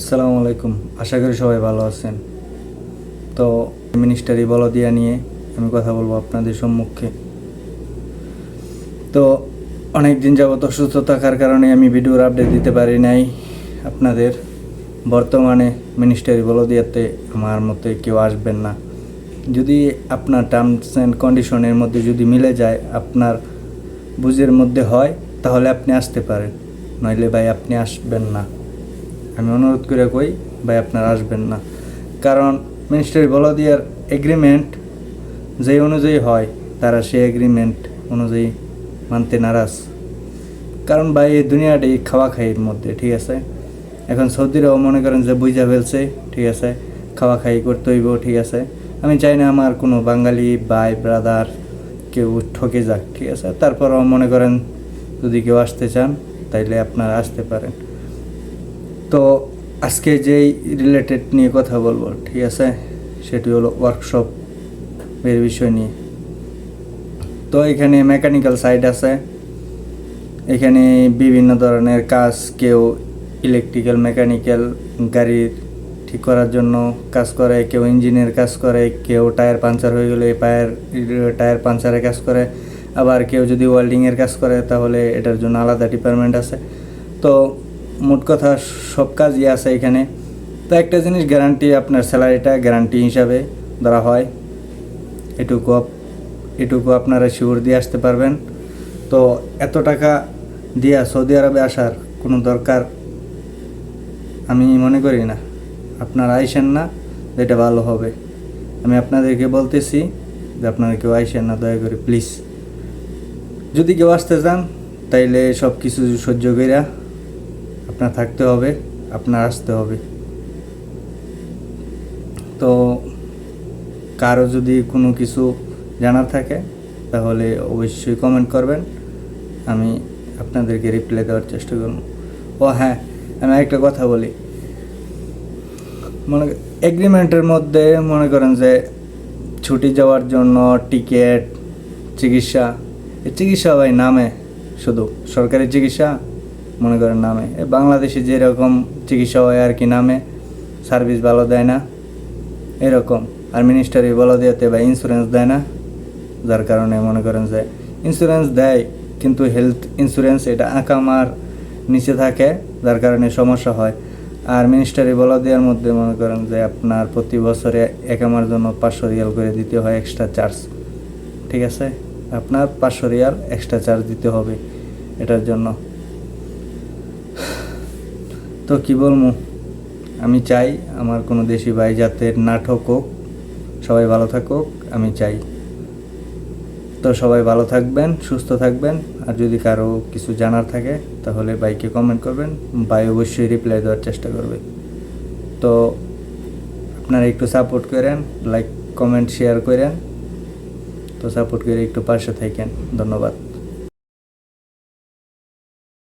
আসসালামু আলাইকুম। আশা করি সবাই ভালো আছেন। তো মিনিস্টারি বলদিয়া নিয়ে আমি কথা বলব আপনাদের সম্মুখে। তো অনেক দিন যাবত অসুস্থ থাকার কারণে আমি ভিডিওর আপডেট দিতে পারি নাই। আপনাদের বর্তমানে মিনিস্টারি বলদিয়াতে আমার মতে কেউ আসবেন না। যদি আপনার টার্মস অ্যান্ড কন্ডিশনের মধ্যে যদি মিলে যায়, আপনার বুঝের মধ্যে হয়, তাহলে আপনি আসতে পারেন। নইলে ভাই আপনি আসবেন না। আমি অনুরোধ করে কই, ভাই, আপনারা আসবেন না। কারণ মিনিস্টারি বলদিয়ার এগ্রিমেন্ট যে অনুযায়ী হয়, তারা সেই এগ্রিমেন্ট অনুযায়ী মানতে নারাজ। কারণ, ভাই, এই দুনিয়াটাই খাওয়া খাইয়ের মধ্যে, ঠিক আছে? এখন সৌদিরাও মনে করেন যে বুঝা ফেলছে, ঠিক আছে? খাওয়া খাই করতে হইব, ঠিক আছে? আমি চাই না আমার কোনো বাঙালি ভাই ব্রাদার কেউ ঠকে যাক, ঠিক আছে? তারপরও মনে করেন, যদি কেউ আসতে চান, তাইলে আপনারা আসতে পারেন। তো আজকে যেই রিলেটেড নিয়ে কথা বলব, ঠিক আছে? সেটি হলো ওয়ার্কশপ এর বিষয় নিয়ে। তো এখানে মেকানিক্যাল সাইড আছে। এখানে বিভিন্ন ধরনের কাজ, কেউ ইলেকট্রিক্যাল মেকানিক্যাল গাড়ির ঠিক করার জন্য কাজ করে, কেউ ইঞ্জিনের কাজ করে, কেউ টায়ার পাঞ্চার হয়ে গেলে পায়ের টায়ার পাঞ্চারের কাজ করে, আবার কেউ যদি ওয়েল্ডিংয়ের কাজ করে, তাহলে এটার জন্য আলাদা ডিপার্টমেন্ট আছে। তো মোট কথা সব কাজই আছে এখানে। তো একটা জিনিস গ্যারান্টি আপনার স্যালারিটা গ্যারান্টি হিসাবে ধরা হয়। এটুকু এটুকু আপনারা শিওর দিয়ে আসতে পারবেন। তো এত টাকা দিয়া সৌদি আরবে আসার কোনো দরকার আমি মনে করি না। আপনারা আইসেন না এটা ভালো হবে। আমি আপনাদেরকে বলতেছি যে আপনারা কেউ আইসেন না, দয়া করে প্লিজ যদি কেউ আসতে চান, তাইলে সব কিছু সহ্য কইরা আপনার থাকতে হবে, আপনার আসতে হবে। তো কারও যদি কোনো কিছু জানার থাকে, তাহলে অবশ্যই কমেন্ট করবেন। আমি আপনাদেরকে রিপ্লাই দেওয়ার চেষ্টা করব। ও হ্যাঁ আমি একটা কথা বলি। মনে এগ্রিমেন্টের মধ্যে মনে করেন যে ছুটি যাওয়ার জন্য টিকিট চিকিৎসা চিকিৎসা ভাই নামে শুধু। সরকারি চিকিৎসা মনে করেন নামে। বাংলাদেশে যেরকম চিকিৎসা হয় আর কি নামে, সার্ভিস ভালো দেয় না, এরকম। আর মিনিস্টারি বলা দিয়েতে বা ইন্স্যুরেন্স দেয় না, যার কারণে মনে করেন যে ইন্স্যুরেন্স দেয়, কিন্তু হেলথ ইন্স্যুরেন্স এটা আঁকামার নিচে থাকে, যার কারণে সমস্যা হয়। আর মিনিস্টারি বলা দেওয়ার মধ্যে মনে করেন যে আপনার প্রতি বছরে একামার জন্য পাঁচশো রিয়াল করে দিতে হয় এক্সট্রা চার্জ ঠিক আছে? আপনার পাঁচশো রিয়াল এক্সট্রা চার্জ দিতে হবে, এটার জন্য। তো কি বলব? আমি চাই আমার কোনো দেশি ভাই যাতে না ঠকুক সবাই ভালো থাকুক, আমি চাই। তো সবাই ভালো থাকবেন, সুস্থ থাকবেন, আর যদি কারও কিছু জানার থাকে, তাহলে বাইকে কমেন্ট করবেন, ভাই অবশ্যই রিপ্লাই দেওয়ার চেষ্টা করবে। তো আপনারা একটু সাপোর্ট করেন লাইক কমেন্ট শেয়ার করেন। তো সাপোর্ট করে একটু পাশে থাকেন, ধন্যবাদ।